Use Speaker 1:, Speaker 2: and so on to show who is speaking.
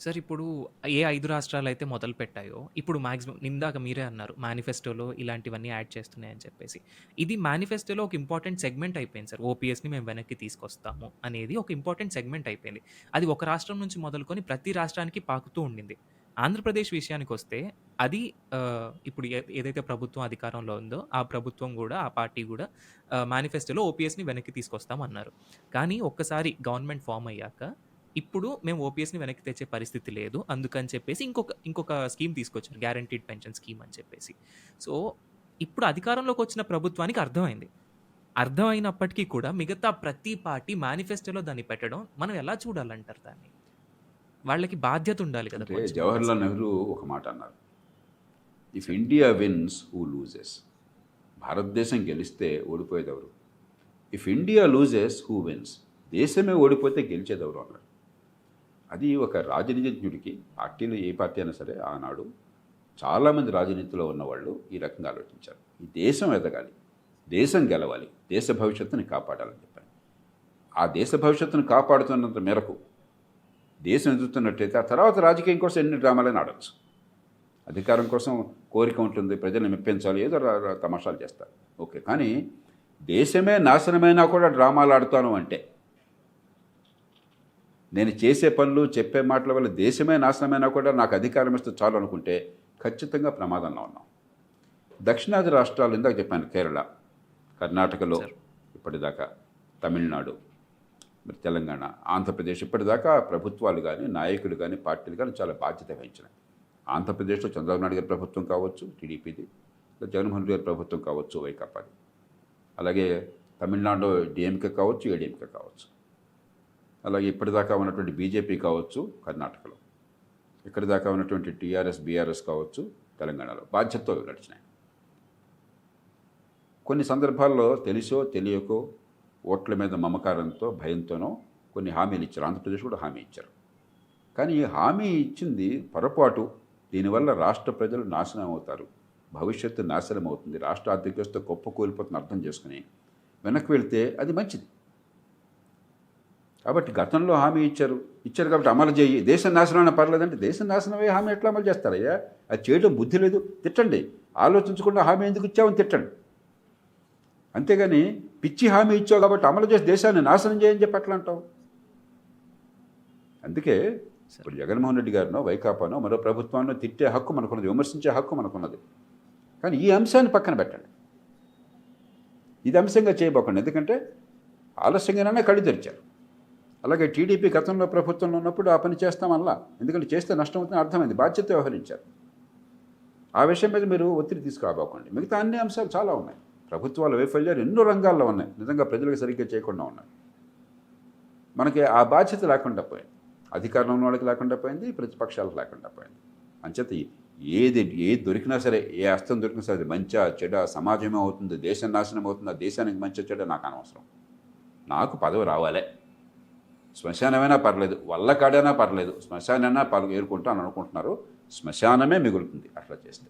Speaker 1: Sir ఇప్పుడు ఏ ఐదు రాష్ట్రాలు అయితే మొదలు పెట్టాయో ఇప్పుడు మాక్సిమం ఇందాక మీరే అన్నారు మేనిఫెస్టోలో ఇలాంటివన్నీ యాడ్ చేస్తున్నాయని చెప్పేసి. ఇది మేనిఫెస్టోలో ఒక ఇంపార్టెంట్ సెగ్మెంట్ అయిపోయింది సార్. ఓపీఎస్ని మేము వెనక్కి తీసుకొస్తాము అనేది ఒక ఇంపార్టెంట్ సెగ్మెంట్ అయిపోయింది. అది ఒక రాష్ట్రం నుంచి మొదలుకొని ప్రతి రాష్ట్రానికి పాకుతూ ఉండింది. ఆంధ్రప్రదేశ్ విషయానికి వస్తే అది ఇప్పుడు ఏ- ఏదైతే ప్రభుత్వం అధికారంలో ఉందో ఆ ప్రభుత్వం కూడా ఆ పార్టీ కూడా మేనిఫెస్టోలో ఓపీఎస్ని వెనక్కి తీసుకొస్తాం అన్నారు కానీ ఒక్కసారి గవర్నమెంట్ ఫామ్ అయ్యాక ఇప్పుడు మేము ఓపీఎస్ని వెనక్కి తెచ్చే పరిస్థితి లేదు. అందుకని చెప్పేసి ఇంకొక ఇంకొక స్కీమ్ తీసుకొచ్చారు. గ్యారంటీడ్ పెన్షన్ స్కీమ్ అని చెప్పేసి. సో ఇప్పుడు అధికారంలోకి వచ్చిన ప్రభుత్వానికి అర్థమైంది. అర్థమైనప్పటికీ కూడా మిగతా ప్రతి పార్టీ మేనిఫెస్టోలో దాన్ని పెట్టడం మనం ఎలా చూడాలంటారు దాన్ని? వాళ్ళకి బాధ్యత ఉండాలి కదా.
Speaker 2: జవహర్లాల్ నెహ్రూ ఒక మాట అన్నారు. If India wins who loses భారతదేశం గెలిస్తే ఓడిపోయేది ఎవరు if India loses who wins దేశమే ఓడిపోతే గెలిచేది ఎవరు అన్నారు. అది ఒక రాజనీతిజ్ఞుడికి పార్టీలు ఏ పార్టీ అయినా సరే ఆనాడు చాలామంది రాజనీతిలో ఉన్నవాళ్ళు ఈ రకంగా ఆలోచించారు. ఈ దేశం ఎదగాలి దేశం గెలవాలి దేశ భవిష్యత్తుని కాపాడాలని చెప్పాను ఆ దేశ భవిష్యత్తును కాపాడుతున్నంత మేరకు దేశం ఎదుగుతున్నట్టయితే ఆ తర్వాత రాజకీయం కోసం ఎన్ని డ్రామాలైనా ఆడవచ్చు అధికారం కోసం కోరిక ఉంటుంది ప్రజల్ని మెప్పించాలి ఏదో తమాషాలు చేస్తారు. ఓకే కానీ దేశమే నాశనమైనా కూడా డ్రామాలు ఆడుతాను అంటే నేను చేసే పనులు చెప్పే మాటల వల్ల దేశమే నాశనమైనా కూడా నాకు అధికారం ఇస్తే చాలు అనుకుంటే ఖచ్చితంగా ప్రమాదంలో ఉన్నాం. దక్షిణాది రాష్ట్రాలు ఇందాక చెప్పాను కేరళ కర్ణాటకలో ఇప్పటిదాకా తమిళనాడు మరి తెలంగాణ ఆంధ్రప్రదేశ్ ఇప్పటిదాకా ప్రభుత్వాలు కానీ నాయకులు కానీ పార్టీలు కానీ చాలా బాధ్యత వహించినాయి. ఆంధ్రప్రదేశ్లో చంద్రబాబు నాయుడు గారి ప్రభుత్వం కావచ్చు టీడీపీది జగన్మోహన్ రెడ్డి గారి ప్రభుత్వం కావచ్చు వైకాపాది. అలాగే తమిళనాడులో డిఎంకే కావచ్చు ఏడీఎంకే కావచ్చు. అలాగే ఇప్పటిదాకా ఉన్నటువంటి బీజేపీ కావచ్చు కర్ణాటకలో. ఇక్కడి దాకా ఉన్నటువంటి టీఆర్ఎస్ బీఆర్ఎస్ కావచ్చు తెలంగాణలో. బాధ్యతతో నడిచినాయి. కొన్ని సందర్భాల్లో తెలిసో తెలియకో ఓట్ల మీద మమకారంతో భయంతోనో కొన్ని హామీలు ఇచ్చారు. ఆంధ్రప్రదేశ్ కూడా హామీ ఇచ్చారు. కానీ ఈ హామీ ఇచ్చింది పొరపాటు. దీనివల్ల రాష్ట్ర ప్రజలు నాశనం అవుతారు. భవిష్యత్తు నాశనం అవుతుంది. రాష్ట్ర ఆర్థిక వ్యవస్థ గొప్ప కూలిపోతుంది అర్థం చేసుకుని వెనక్కి వెళ్తే అది మంచిది. కాబట్టి గతంలో హామీ ఇచ్చారు. ఇచ్చారు కాబట్టి అమలు చేయి. దేశ నాశనం పర్లేదంటే దేశ నాశనమే హామీ ఎట్లా అమలు చేస్తారయ్యా? అది చేయడం బుద్ధి లేదు. తిట్టండి. ఆలోచించకుండా హామీ ఎందుకు ఇచ్చావని తిట్టండి. అంతేగాని పిచ్చి హామీ ఇచ్చావు కాబట్టి అమలు చేసి దేశాన్ని నాశనం చేయని చెప్పి అట్లా అంటావు? అందుకే ఇప్పుడు జగన్మోహన్ రెడ్డి గారినో వైకాపానో మరో ప్రభుత్వాన్నో తిట్టే హక్కు మనకున్నది విమర్శించే హక్కు మనకున్నది. కానీ ఈ అంశాన్ని పక్కన పెట్టండి. ఇది అంశంగా చేయబోకండి. ఎందుకంటే ఆలస్యంగానే కళ్ళు తెరిచారు. అలాగే టీడీపీ గతంలో ప్రభుత్వంలో ఉన్నప్పుడు ఆ పని చేస్తామల్లా ఎందుకంటే చేస్తే నష్టం అవుతుందని అర్థమైంది. బాధ్యత వ్యవహరించారు. ఆ విషయం మీద మీరు ఒత్తిడి తీసుకురాబోకండి మిగతా అన్ని అంశాలు చాలా ఉన్నాయి. ప్రభుత్వాల వైఫల్యాలు ఎన్నో రంగాల్లో ఉన్నాయి. నిజంగా ప్రజలకు సరిగ్గా చేయకుండా ఉన్నాయి. మనకి ఆ బాధ్యత లేకుండా పోయింది. అధికారంలో ఉన్న వాళ్ళకి లేకుండా పోయింది. ప్రతిపక్షాలకు లేకుండా పోయింది. అంచేత ఏది ఏది దొరికినా సరే ఏ అస్తం దొరికినా సరే అది మంచా చెడ సమాజమే అవుతుంది దేశం నాశనం అవుతుంది దేశానికి మంచి చెడ నాకు అనవసరం. నాకు పదవి రావాలే. శ్మశానమైనా పర్లేదు వల్ల కాడైనా పర్లేదు శ్మశానైనా పర్ ఏరుకుంటాను అనుకుంటున్నారు శ్మశానమే మిగులుతుంది అట్లా చేస్తే.